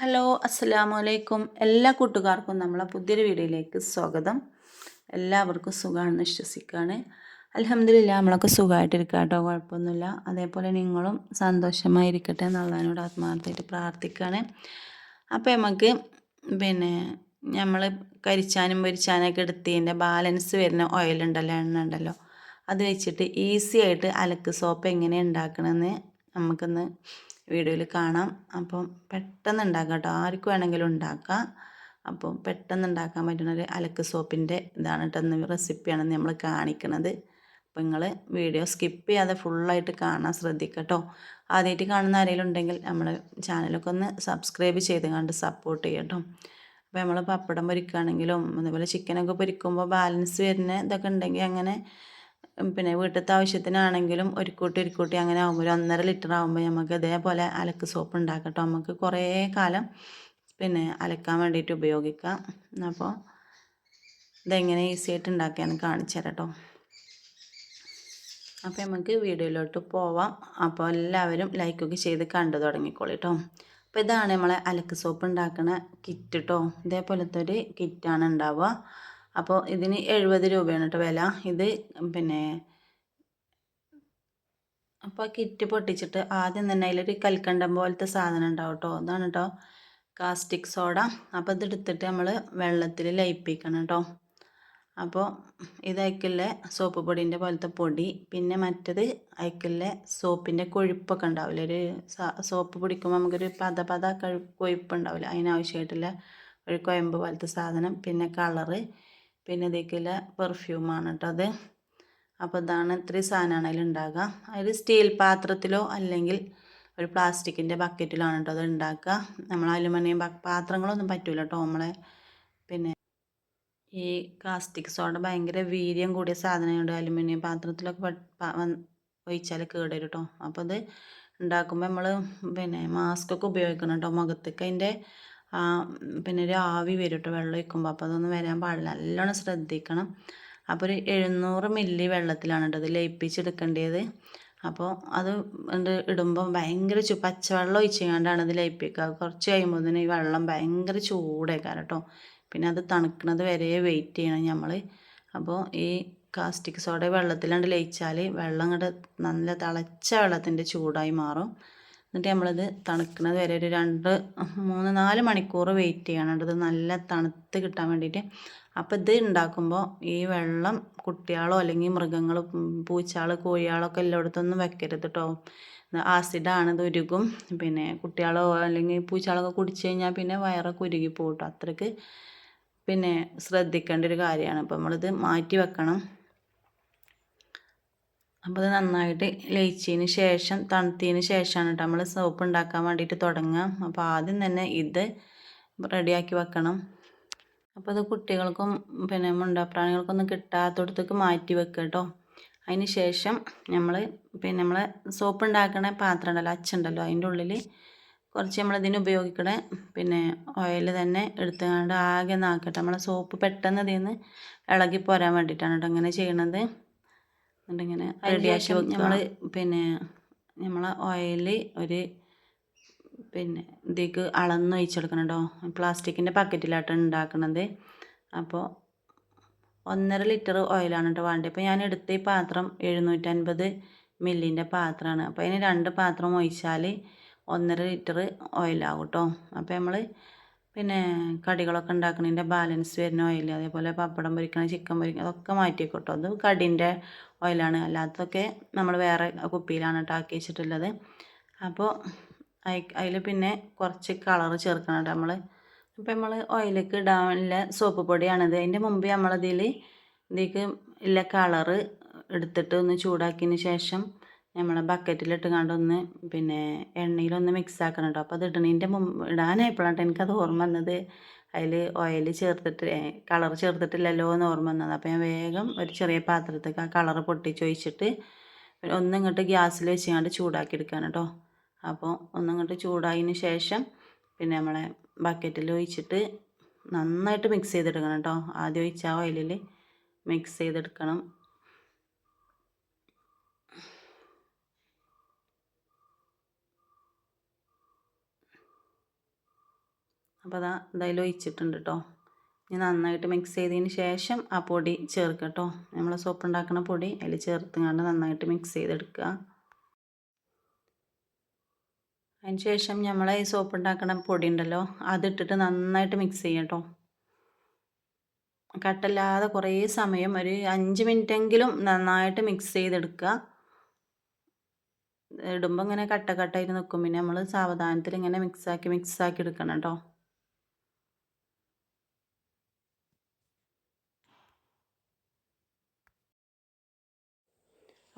Hello അസ്സലാമു അലൈക്കും എല്ലാ കൂട്ടുകാർക്കും നമ്മളെ പുതിയൊരു വീഡിയോയിലേക്ക് സ്വാഗതം. എല്ലാവർക്കും സുഖമാണെന്ന് വിശ്വസിക്കുകയാണ്. അലഹമ്മദില്ല നമ്മളൊക്കെ സുഖമായിട്ടിരിക്കുക കേട്ടോ കുഴപ്പമൊന്നുമില്ല. അതേപോലെ നിങ്ങളും സന്തോഷമായിരിക്കട്ടെ എന്നുള്ളതിനോട് ആത്മാർത്ഥമായിട്ട് പ്രാർത്ഥിക്കുകയാണ്. അപ്പോൾ നമുക്ക് പിന്നെ നമ്മൾ കരിച്ചാനും പൊരിച്ചാനൊക്കെ എടുത്തതിന്റെ ബാലൻസ് വരുന്ന ഓയിലുണ്ടല്ലോ എണ്ണ ഉണ്ടല്ലോ അത് വെച്ചിട്ട് ഈസി ആയിട്ട് അലക്ക് സോപ്പ് എങ്ങനെ ഉണ്ടാക്കണമെന്ന് നമുക്കൊന്ന് വീഡിയോയിൽ കാണാം. അപ്പം പെട്ടെന്ന് ഉണ്ടാക്കാം കേട്ടോ. ആർക്ക് വേണമെങ്കിലും ഉണ്ടാക്കാം. അപ്പം പെട്ടെന്ന് ഉണ്ടാക്കാൻ പറ്റുന്ന ഒരു അലക്ക് സോപ്പിന്റെ ഇതാണ് കേട്ടോ റെസിപ്പിയാണ് നമ്മൾ കാണിക്കുന്നത്. അപ്പോൾ നിങ്ങൾ വീഡിയോ സ്കിപ്പ് ചെയ്യാതെ ഫുള്ളായിട്ട് കാണാൻ ശ്രദ്ധിക്കട്ടോ ആദ്യമായിട്ട് കാണുന്ന ആരെങ്കിലും ഉണ്ടെങ്കിൽ നമ്മൾ ചാനലൊക്കെ ഒന്ന് സബ്സ്ക്രൈബ് ചെയ്ത് കണ്ട് സപ്പോർട്ട് ചെയ്യട്ടോ അപ്പോൾ നമ്മൾ പപ്പടം പൊരിക്കുകയാണെങ്കിലും അതുപോലെ ചിക്കനൊക്കെ പൊരിക്കുമ്പോൾ ബാലൻസ് വരുന്ന ഇതൊക്കെ ഉണ്ടെങ്കിൽ അങ്ങനെ പിന്നെ വീട്ടിലത്തെ ആവശ്യത്തിനാണെങ്കിലും ഒരു കൂട്ടി ഒരു കൂട്ടി അങ്ങനെ ആകുമ്പോൾ ഒരു ഒന്നര ലിറ്റർ ആകുമ്പോൾ നമുക്ക് ഇതേപോലെ അലക്ക് സോപ്പ് ഉണ്ടാക്കട്ടോ. നമുക്ക് കുറേ കാലം പിന്നെ അലക്കാൻ വേണ്ടിയിട്ട് ഉപയോഗിക്കാം. അപ്പോൾ ഇതെങ്ങനെ ഈസി ആയിട്ട് ഉണ്ടാക്കിയാന്ന് കാണിച്ചു അപ്പോൾ നമുക്ക് വീഡിയോയിലോട്ട് പോവാം. അപ്പോൾ എല്ലാവരും ലൈക്കൊക്കെ ചെയ്ത് കണ്ടു തുടങ്ങിക്കോളിട്ടോ. അപ്പോൾ ഇതാണ് നമ്മളെ അലക്ക് സോപ്പ് ഉണ്ടാക്കുന്ന കിറ്റ് കേട്ടോ ഇതേപോലത്തെ ഒരു കിറ്റാണ് ഉണ്ടാവുക അപ്പോൾ ഇതിന് എഴുപത് രൂപയാണ് കേട്ടോ വില. ഇത് പിന്നെ അപ്പോൾ ആ കിറ്റ് പൊട്ടിച്ചിട്ട് ആദ്യം തന്നെ അതിലൊരു കൽക്കണ്ടം പോലത്തെ സാധനം ഉണ്ടാവും കേട്ടോ അതാണ് കേട്ടോ കാസ്റ്റിക് സോഡ. അപ്പോൾ ഇതെടുത്തിട്ട് നമ്മൾ വെള്ളത്തിൽ ലയിപ്പിക്കണം കേട്ടോ അപ്പോൾ ഇത് സോപ്പ് പൊടിന്റെ പോലത്തെ പൊടി പിന്നെ മറ്റത് അയക്കലിലെ സോപ്പിന്റെ കൊഴുപ്പൊക്കെ ഉണ്ടാവില്ല? ഒരു സോപ്പ് പൊടിക്കുമ്പോൾ നമുക്കൊരു പത പത കൊഴുപ്പ് ഉണ്ടാവില്ല? അതിനാവശ്യമായിട്ടുള്ള ഒരു കൊയമ്പ് പോലത്തെ സാധനം പിന്നെ കളറ് പിന്നെ ഇതിലേക്കുള്ള പെർഫ്യൂമാണ് കേട്ടോ അത്. അപ്പോൾ ഇതാണ് ഇത്രയും സാധനമാണ് അതിൽ ഉണ്ടാകുക അതിൽ സ്റ്റീൽ പാത്രത്തിലോ അല്ലെങ്കിൽ ഒരു പ്ലാസ്റ്റിക്കിന്റെ ബക്കറ്റിലാണ് കേട്ടോ അത് ഉണ്ടാക്കുക. നമ്മൾ അലുമിനിയം പാത്രങ്ങളൊന്നും പറ്റില്ല കേട്ടോ നമ്മളെ. പിന്നെ ഈ കാസ്റ്റിക് സോഡ ഭയങ്കര വീര്യം കൂടിയ സാധനമുണ്ട് അലുമിനിയം പാത്രത്തിലൊക്കെ ഒഴിച്ചാൽ കേടരും കേട്ടോ അപ്പോൾ അത് ഉണ്ടാക്കുമ്പോൾ നമ്മൾ പിന്നെ മാസ്ക് ഒക്കെ ഉപയോഗിക്കണം കേട്ടോ മുഖത്തേക്ക്. അതിന്റെ പിന്നെ ഒരു ആവി വരും കേട്ടോ വെള്ളം ഒഴിക്കുമ്പോൾ അപ്പോൾ അതൊന്നും വരാൻ പാടില്ല. നല്ലോണം ശ്രദ്ധിക്കണം. അപ്പോൾ ഒരു എഴുന്നൂറ് മില്ലി വെള്ളത്തിലാണ് കേട്ടോ അത് ലയിപ്പിച്ചെടുക്കേണ്ടത്. അപ്പോൾ അത് ഇടുമ്പോൾ ഭയങ്കര ചു പച്ചവെള്ളം ഒഴിച്ചുകൊണ്ടാണ് അത് ലയിപ്പിക്കുക കുറച്ച് കഴിയുമ്പോൾ തന്നെ ഈ വെള്ളം ഭയങ്കര ചൂടേക്കാരം കേട്ടോ പിന്നെ അത് തണുക്കുന്നത് വരെ വെയിറ്റ് ചെയ്യണം നമ്മൾ അപ്പോൾ ഈ കാസ്റ്റിക് സോഡ വെള്ളത്തിലാണ്ട് ലയിച്ചാൽ വെള്ളം അങ്ങോട്ട് നല്ല തിളച്ച വെള്ളത്തിന്റെ ചൂടായി മാറും. എന്നിട്ട് നമ്മളത് തണുക്കുന്നത് വരെ ഒരു രണ്ട് മൂന്ന് നാല് മണിക്കൂർ വെയിറ്റ് ചെയ്യണം ഇത് നല്ല തണുത്ത് കിട്ടാൻ വേണ്ടിയിട്ട്. അപ്പോൾ ഇത് ഉണ്ടാക്കുമ്പോൾ ഈ വെള്ളം കുട്ടികളോ അല്ലെങ്കിൽ മൃഗങ്ങൾ പൂച്ചാൾ കോഴികളൊക്കെ എല്ലായിടത്തൊന്നും വെക്കരുത് കേട്ടോ ആസിഡാണ് ഇത് ഉരുകും. പിന്നെ കുട്ടികളോ അല്ലെങ്കിൽ പൂച്ചാളൊക്കെ കുടിച്ചു കഴിഞ്ഞാൽ പിന്നെ വയറൊക്കെ ഉരുകി പോകും അത്രയ്ക്ക് പിന്നെ ശ്രദ്ധിക്കേണ്ട ഒരു കാര്യമാണ്. അപ്പോൾ നമ്മളിത് മാറ്റി വെക്കണം. അപ്പോൾ അത് നന്നായിട്ട് ലയിച്ചതിന് ശേഷം തണുത്തതിന് ശേഷമാണ് കേട്ടോ നമ്മൾ സോപ്പ് ഉണ്ടാക്കാൻ വേണ്ടിയിട്ട് തുടങ്ങാം. അപ്പോൾ ആദ്യം തന്നെ ഇത് റെഡിയാക്കി വെക്കണം. അപ്പോൾ അത് കുട്ടികൾക്കും പിന്നെ മുണ്ടാപ്രാണികൾക്കൊന്നും കിട്ടാത്തടത്തേക്ക് മാറ്റി വെക്കുക കേട്ടോ അതിന് ശേഷം നമ്മൾ പിന്നെ നമ്മൾ സോപ്പ് ഉണ്ടാക്കണ പാത്രം ഉണ്ടല്ലോ അച്ചുണ്ടല്ലോ അതിന്റെ ഉള്ളിൽ കുറച്ച് നമ്മൾ ഇതിന് ഉപയോഗിക്കണ പിന്നെ ഓയിൽ തന്നെ എടുത്തുകൊണ്ട് ആകെ നാക്കട്ടെ. നമ്മളെ സോപ്പ് പെട്ടെന്ന് ഇതിൽ നിന്ന് ഇളകി പോരാൻ വേണ്ടിയിട്ടാണ് കേട്ടോ അങ്ങനെ ചെയ്യണത്. എന്നിട്ടിങ്ങനെ റെഡിയാക്കി നമ്മൾ പിന്നെ നമ്മൾ ഓയിൽ ഒരു പിന്നെ ഇതിലേക്ക് അളന്ന് ഒഴിച്ചെടുക്കണം കേട്ടോ പ്ലാസ്റ്റിക്കിന്റെ പാക്കറ്റിലാട്ടാണ് ഉണ്ടാക്കുന്നത് അപ്പോൾ ഒന്നര ലിറ്റർ ഓയിലാണ് കേട്ടോ വേണ്ടത്. ഇപ്പോൾ ഞാൻ എടുത്ത ഈ പാത്രം എഴുന്നൂറ്റൻപത് മില്ലിന്റെ പാത്രമാണ്. അപ്പോൾ അതിന് രണ്ട് പാത്രം ഒഴിച്ചാൽ ഒന്നര ലിറ്റർ ഓയിലാവും കേട്ടോ അപ്പോൾ നമ്മൾ പിന്നെ കടികളൊക്കെ ഉണ്ടാക്കുന്നതിന്റെ ബാലൻസ് വരുന്ന ഓയിൽ അതേപോലെ പപ്പടം പൊരിക്കണ ചിക്കൻ പൊരിക്കണം അതൊക്കെ മാറ്റി കേട്ടോ അത് കടിന്റെ ഓയിലാണ് അല്ലാത്തതൊക്കെ നമ്മൾ വേറെ കുപ്പിയിലാണ് കേട്ടോ ആക്കി വെച്ചിട്ടുള്ളത്. അപ്പോൾ അതിൽ പിന്നെ കുറച്ച് കളർ ചേർക്കണം കേട്ടോ നമ്മൾ അപ്പോൾ നമ്മൾ ഓയിലേക്ക് ഇടാനുള്ള സോപ്പ് പൊടിയാണിത് അതിന്റെ മുമ്പ് നമ്മളതിൽ ഇതിലേക്ക് ഉള്ള കളറ് എടുത്തിട്ട് ഒന്ന് ചൂടാക്കിയതിന് ശേഷം നമ്മളെ ബക്കറ്റിലിട്ട് കണ്ടൊന്ന് പിന്നെ എണ്ണയിലൊന്ന് മിക്സ് ആക്കണം കേട്ടോ അപ്പോൾ അത് ഇടണതിന്റെ മുമ്പ് ഇടാനായപ്പോഴാണ് എനിക്കത് ഓർമ്മ വന്നത്. അതിൽ ഓയിൽ ചേർത്തിട്ട് കളർ ചേർത്തിട്ടില്ലല്ലോ എന്ന് ഓർമ്മ വന്നത്. അപ്പോൾ ഞാൻ വേഗം ഒരു ചെറിയ പാത്രത്തേക്ക് ആ കളർ പൊട്ടിച്ചൊഴിച്ചിട്ട് ഒന്നിങ്ങോട്ട് ഗ്യാസിൽ വെച്ചുകൊണ്ട് ചൂടാക്കി എടുക്കാൻ കേട്ടോ അപ്പോൾ ഒന്നിങ്ങോട്ട് ചൂടായതിന് ശേഷം പിന്നെ നമ്മളെ ബക്കറ്റിൽ ഒഴിച്ചിട്ട് നന്നായിട്ട് മിക്സ് ചെയ്തെടുക്കണം കേട്ടോ ആദ്യം ഒഴിച്ച ഓയിലിൽ മിക്സ് ചെയ്തെടുക്കണം. അപ്പോൾ അതാ എന്തായാലും ഒഴിച്ചിട്ടുണ്ട് കേട്ടോ ഇനി നന്നായിട്ട് മിക്സ് ചെയ്തതിന് ശേഷം ആ പൊടി ചേർക്കുക കേട്ടോ നമ്മൾ സോപ്പ് ഉണ്ടാക്കുന്ന പൊടി അതിൽ ചേർത്തുകൊണ്ട് നന്നായിട്ട് മിക്സ് ചെയ്തെടുക്കുക അതിന് ശേഷം നമ്മൾ ഈ സോപ്പ് ഉണ്ടാക്കുന്ന പൊടി ഉണ്ടല്ലോ അതിട്ടിട്ട് നന്നായിട്ട് മിക്സ് ചെയ്യാം കേട്ടോ കട്ടല്ലാതെ കുറേ സമയം ഒരു അഞ്ച് മിനിറ്റെങ്കിലും നന്നായിട്ട് മിക്സ് ചെയ്തെടുക്കുക ഇടുമ്പോൾ ഇങ്ങനെ കട്ട കട്ടായിട്ട് നിൽക്കും പിന്നെ നമ്മൾ സാവധാനത്തിൽ ഇങ്ങനെ മിക്സാക്കി മിക്സാക്കി എടുക്കണം കേട്ടോ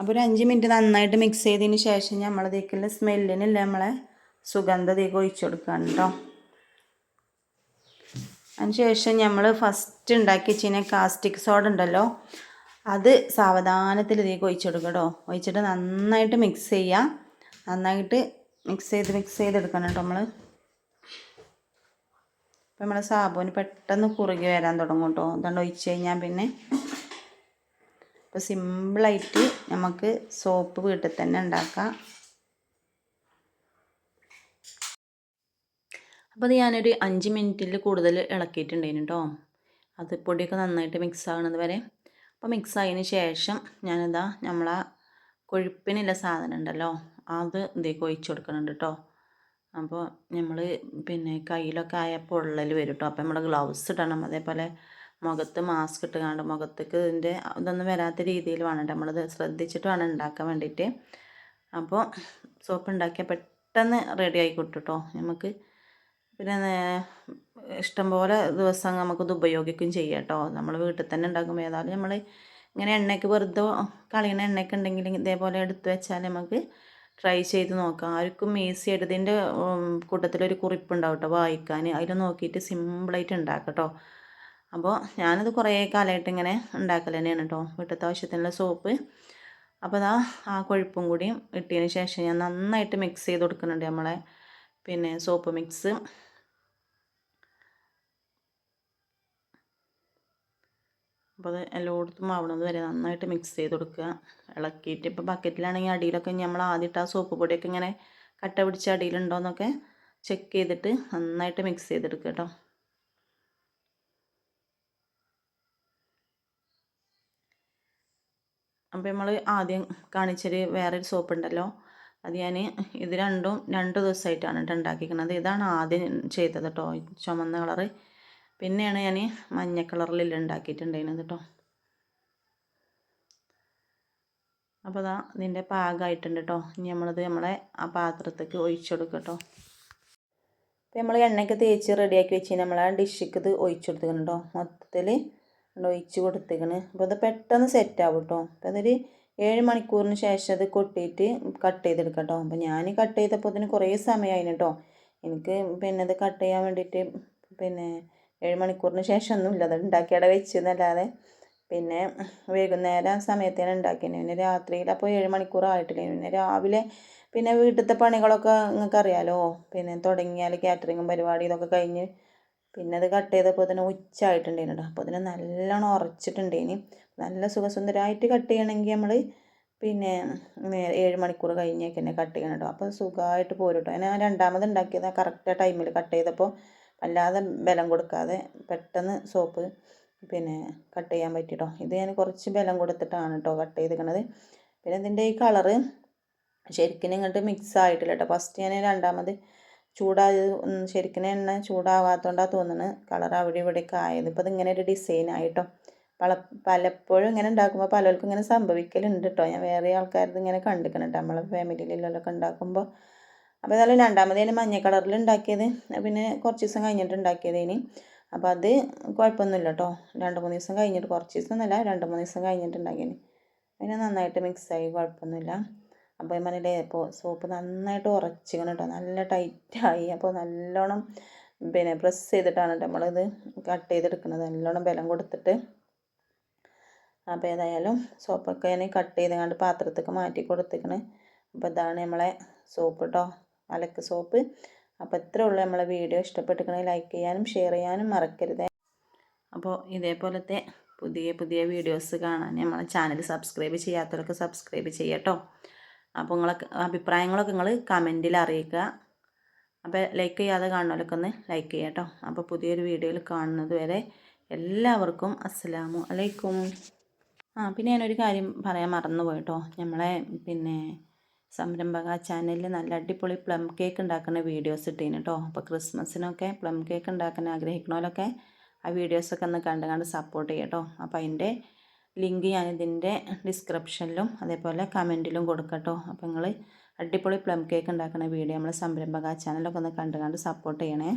അപ്പോൾ ഒരു അഞ്ച് മിനിറ്റ് നന്നായിട്ട് മിക്സ് ചെയ്തതിന് ശേഷം നമ്മൾ നമ്മളതേക്കുള്ള സ്മെല്ലിനില്ല നമ്മളെ സുഗന്ധതയൊക്കെ ഒഴിച്ചു കൊടുക്കുകയാണ് കേട്ടോ അതിന് ശേഷം നമ്മൾ ഫസ്റ്റ് ഉണ്ടാക്കി വെച്ചിനെ കാസ്റ്റിക് സോഡ ഉണ്ടല്ലോ അത് സാവധാനത്തിൽ ഇതിലേക്ക് ഒഴിച്ചു കൊടുക്കുക കേട്ടോ ഒഴിച്ചിട്ട് നന്നായിട്ട് മിക്സ് ചെയ്യുക നന്നായിട്ട് മിക്സ് ചെയ്ത് മിക്സ് ചെയ്തെടുക്കണം കേട്ടോ നമ്മൾ ഇപ്പം നമ്മളെ സാബുവിന് പെട്ടെന്ന് കുറുകി വരാൻ തുടങ്ങും കേട്ടോ അതുകൊണ്ട് ഒഴിച്ച് കഴിഞ്ഞാൽ പിന്നെ ഇപ്പോൾ സിമ്പിളായിട്ട് നമുക്ക് സോപ്പ് വീട്ടിൽ തന്നെ ഉണ്ടാക്കാം. അപ്പോൾ അത് ഞാനൊരു അഞ്ച് മിനിറ്റിൽ കൂടുതൽ ഇളക്കിയിട്ടുണ്ടായിരുന്നു കേട്ടോ. അത് പൊടിയൊക്കെ നന്നായിട്ട് മിക്സ് ആകുന്നത് വരെ. അപ്പോൾ മിക്സ് ആയതിന് ശേഷം ഞാനിതാ നമ്മളെ കൊഴുപ്പിനുള്ള സാധനം ഉണ്ടല്ലോ അത് ഇതേക്ക് ഒഴിച്ച് കൊടുക്കുന്നുണ്ട് കേട്ടോ. അപ്പോൾ നമ്മൾ പിന്നെ കയ്യിലൊക്കെ ആയ പൊള്ളൽ വരും കേട്ടോ. അപ്പോൾ നമ്മൾ ഗ്ലൗസ് ഇടണം. അതേപോലെ മുഖത്ത് മാസ്ക് ഇട്ട് കാണും മുഖത്തേക്ക് ഇതിന്റെ ഇതൊന്നും വരാത്ത രീതിയിൽ വേണം നമ്മളത് ശ്രദ്ധിച്ചിട്ട് വേണം ഉണ്ടാക്കാൻ വേണ്ടിയിട്ട്. അപ്പോൾ സോപ്പ് ഉണ്ടാക്കിയാൽ പെട്ടെന്ന് റെഡി ആയി നമുക്ക് പിന്നെ ഇഷ്ടംപോലെ ദിവസം നമുക്കത് ഉപയോഗിക്കുകയും ചെയ്യാം കേട്ടോ. നമ്മൾ വീട്ടിൽ തന്നെ ഉണ്ടാക്കുമ്പോൾ ഏതായാലും നമ്മൾ ഇങ്ങനെ എണ്ണയ്ക്ക് വെറുതെ കളയുന്ന എണ്ണയ്ക്ക് ഉണ്ടെങ്കിൽ ഇതേപോലെ എടുത്തു വെച്ചാൽ നമുക്ക് ട്രൈ ചെയ്ത് നോക്കാം. ആർക്കും ഈസി ആയിട്ട് ഇതിന്റെ കൂട്ടത്തിലൊരു കുറിപ്പുണ്ടാവും കേട്ടോ വായിക്കാൻ. അതിൽ നോക്കിയിട്ട് സിമ്പിളായിട്ട് ഉണ്ടാക്കാം കേട്ടോ. അപ്പോൾ ഞാനത് കുറേ കാലമായിട്ട് ഇങ്ങനെ ഉണ്ടാക്കൽ തന്നെയാണ് കേട്ടോ വീട്ടിലത്തെ ആവശ്യത്തിനുള്ള സോപ്പ്. അപ്പോൾ അതാ ആ കൊഴുപ്പും കൂടിയും ഇട്ടതിന് ശേഷം ഞാൻ നന്നായിട്ട് മിക്സ് ചെയ്ത് കൊടുക്കുന്നുണ്ട് നമ്മളെ പിന്നെ സോപ്പ് മിക്സ് അപ്പോൾ അത് എല്ലായിടത്തും ആവണത് വരെ നന്നായിട്ട് മിക്സ് ചെയ്ത് കൊടുക്കുക. ഇളക്കിയിട്ട് ഇപ്പോൾ ബക്കറ്റിലാണെങ്കിൽ അടിയിലൊക്കെ നമ്മൾ ആദ്യമായിട്ട് ആ സോപ്പ് പൊടിയൊക്കെ ഇങ്ങനെ കട്ട പിടിച്ച അടിയിലുണ്ടോയെന്നൊക്കെ ചെക്ക് ചെയ്തിട്ട് നന്നായിട്ട് മിക്സ് ചെയ്തെടുക്കുക കേട്ടോ അപ്പോൾ നമ്മൾ ആദ്യം കാണിച്ചൊരു വേറൊരു സോപ്പ് ഉണ്ടല്ലോ അത് ഞാൻ ഇത് രണ്ടും രണ്ട് ദിവസമായിട്ടാണ് കേട്ടോ ഉണ്ടാക്കിയിരിക്കുന്നത്. ഇതാണ് ആദ്യം ചെയ്തത് കേട്ടോ ചുമന്ന കളറ്. പിന്നെയാണ് ഞാൻ മഞ്ഞ കളറിൽ ഉണ്ടാക്കിയിട്ടുണ്ടായിരുന്നത് കേട്ടോ. അപ്പോൾ അതാ ഇതിന്റെ പാകമായിട്ടുണ്ട് കേട്ടോ. ഇനി നമ്മളത് നമ്മളെ ആ പാത്രത്തേക്ക് ഒഴിച്ചു കൊടുക്കുക കേട്ടോ. അപ്പോൾ നമ്മൾ എണ്ണയൊക്കെ തേച്ച് റെഡിയാക്കി വെച്ച് നമ്മൾ ആ ഡിഷിക്ക് ഇത് ഒഴിച്ചു കൊടുത്തിട്ടുണ്ടോ മൊത്തത്തിൽ ഒഴിച്ച് കൊടുത്തേക്കണ്. അപ്പോൾ അത് പെട്ടെന്ന് സെറ്റാവും കേട്ടോ അപ്പോൾ അതൊരു ഏഴ് മണിക്കൂറിന് ശേഷം അത് കൊട്ടിയിട്ട് കട്ട് ചെയ്തെടുക്കാം കേട്ടോ അപ്പോൾ ഞാൻ കട്ട് ചെയ്തപ്പോൾ അതിന് കുറേ സമയമായിരുന്നു കേട്ടോ എനിക്ക് പിന്നെ അത് കട്ട് ചെയ്യാൻ വേണ്ടിയിട്ട് പിന്നെ ഏഴ് മണിക്കൂറിന് ശേഷം ഒന്നുമില്ല. അത് ഉണ്ടാക്കിയവിടെ വെച്ചെന്നല്ലാതെ പിന്നെ വൈകുന്നേരം സമയത്തേന് ഉണ്ടാക്കിയത് പിന്നെ രാത്രിയിൽ അപ്പോൾ ഏഴ് മണിക്കൂർ ആയിട്ടില്ല. പിന്നെ രാവിലെ പിന്നെ വീട്ടിലത്തെ പണികളൊക്കെ നിങ്ങൾക്ക് അറിയാലോ. പിന്നെ തുടങ്ങിയാൽ കാറ്ററിങ്ങും പരിപാടി ഇതൊക്കെ കഴിഞ്ഞ് പിന്നെ അത് കട്ട് ചെയ്തപ്പോൾ തന്നെ ഉച്ചയായിട്ടുണ്ടായിരുന്നു അപ്പോൾ അതിന് നല്ലോണം ഉറച്ചിട്ടുണ്ടേനി നല്ല സുഖസുന്ദരമായിട്ട് കട്ട് ചെയ്യണമെങ്കിൽ നമ്മൾ പിന്നെ ഏഴ് മണിക്കൂർ കഴിഞ്ഞേക്ക് തന്നെ കട്ട് ചെയ്യണം കേട്ടോ അപ്പോൾ സുഖമായിട്ട് പോരും കേട്ടോ ഞാൻ രണ്ടാമത് ഉണ്ടാക്കിയത് കറക്റ്റ് ടൈമിൽ കട്ട് ചെയ്തപ്പോൾ അല്ലാതെ ബലം കൊടുക്കാതെ പെട്ടെന്ന് സോപ്പ് പിന്നെ കട്ട് ചെയ്യാൻ പറ്റി കേട്ടോ ഇത് ഞാൻ കുറച്ച് ബലം കൊടുത്തിട്ടാണ് കേട്ടോ കട്ട് ചെയ്തിരിക്കണത് പിന്നെ ഇതിന്റെ ഈ കളറ് ശരിക്കും ഇങ്ങോട്ട് മിക്സ് ആയിട്ടില്ല കേട്ടോ ഫസ്റ്റ് ഞാൻ രണ്ടാമത് ചൂടായത് ശരിക്കും എണ്ണ ചൂടാവാത്തോണ്ടാ തോന്നുന്നത് കളർ അവിടെ ഇവിടെയൊക്കെ ആയത്. ഇപ്പോൾ ഇതിങ്ങനെ ഒരു ഡിസൈൻ ആയിട്ടോ. പല പലപ്പോഴും ഇങ്ങനെ ഉണ്ടാക്കുമ്പോൾ പലർക്കും ഇങ്ങനെ സംഭവിക്കലുണ്ട് കേട്ടോ ഞാൻ വേറെ ആൾക്കാരത് ഇങ്ങനെ കണ്ടിരിക്കണം കേട്ടോ നമ്മളെ ഫാമിലിയിലൊക്കെ ഉണ്ടാക്കുമ്പോൾ അപ്പോൾ ഏതായാലും രണ്ടാമതേന് മഞ്ഞ കളറിൽ ഉണ്ടാക്കിയത് പിന്നെ കുറച്ച് ദിവസം കഴിഞ്ഞിട്ട് ഉണ്ടാക്കിയതേന് അപ്പോൾ അത് കുഴപ്പമൊന്നുമില്ല കേട്ടോ രണ്ട് മൂന്ന് ദിവസം കഴിഞ്ഞിട്ട് കുറച്ച് ദിവസം എന്നല്ല രണ്ട് മൂന്ന് ദിവസം കഴിഞ്ഞിട്ട് ഉണ്ടാക്കിയതിന് പിന്നെ നന്നായിട്ട് മിക്സായി കുഴപ്പമൊന്നുമില്ല അപ്പോൾ ഞാൻ പറഞ്ഞില്ലേ ഇപ്പോൾ സോപ്പ് നന്നായിട്ട് ഉറച്ചിക്കണം കേട്ടോ നല്ല ടൈറ്റായി അപ്പോൾ നല്ലോണം പിന്നെ പ്രസ് ചെയ്തിട്ടാണ് നമ്മളിത് കട്ട് ചെയ്തെടുക്കുന്നത്. നല്ലോണം ബലം കൊടുത്തിട്ട്. അപ്പോൾ ഏതായാലും സോപ്പൊക്കെ ഞാൻ കട്ട് ചെയ്ത് കണ്ട് പാത്രത്തേക്ക് മാറ്റി കൊടുത്തേക്കണ്. അപ്പോൾ ഇതാണ് നമ്മളെ സോപ്പ് കേട്ടോ അലക്ക് സോപ്പ് അപ്പോൾ ഇത്രേ ഉള്ളൂ നമ്മളെ വീഡിയോ ഇഷ്ടപ്പെട്ടിരിക്കണേ ലൈക്ക് ചെയ്യാനും ഷെയർ ചെയ്യാനും മറക്കരുത്. അപ്പോൾ ഇതേപോലത്തെ പുതിയ പുതിയ വീഡിയോസ് കാണാൻ നമ്മളെ ചാനൽ സബ്സ്ക്രൈബ് ചെയ്യാത്തവരൊക്കെ സബ്സ്ക്രൈബ് ചെയ്യട്ടോ. അപ്പോൾ നിങ്ങളെ അഭിപ്രായങ്ങളൊക്കെ നിങ്ങൾ കമന്റിൽ അറിയിക്കുക. അപ്പോൾ ലൈക്ക് ചെയ്യാതെ കാണുന്നവരൊക്കെ ഒന്ന് ലൈക്ക് ചെയ്യാം കേട്ടോ അപ്പോൾ പുതിയൊരു വീഡിയോയിൽ കാണുന്നത് വരെ എല്ലാവർക്കും അസ്സലാമു അലൈക്കും. ആ പിന്നെ ഞാനൊരു കാര്യം പറയാൻ മറന്നു പോയിട്ടോ നമ്മളെ പിന്നെ സംരംഭക ചാനലിൽ നല്ല അടിപൊളി പ്ലം കേക്ക് ഉണ്ടാക്കുന്ന വീഡിയോസ് ഇട്ടീന് കേട്ടോ അപ്പോൾ ക്രിസ്മസിനൊക്കെ പ്ലം കേക്ക് ഉണ്ടാക്കാൻ ആഗ്രഹിക്കണമല്ലൊക്കെ ആ വീഡിയോസൊക്കെ ഒന്ന് കണ്ട് കണ്ട് സപ്പോർട്ട് ചെയ്യാം കേട്ടോ അപ്പോൾ അതിന്റെ ലിങ്ക് ഞാനിതിന്റെ ഡിസ്ക്രിപ്ഷനിലും അതേപോലെ കമന്റിലും കൊടുക്കട്ടോ. അപ്പോൾ നിങ്ങൾ അടിപൊളി പ്ലം കേക്ക് ഉണ്ടാക്കുന്ന വീഡിയോ നമ്മൾ സംരംഭക ചാനലൊക്കെ ഒന്ന് കണ്ട് കണ്ട് സപ്പോർട്ട് ചെയ്യണേ.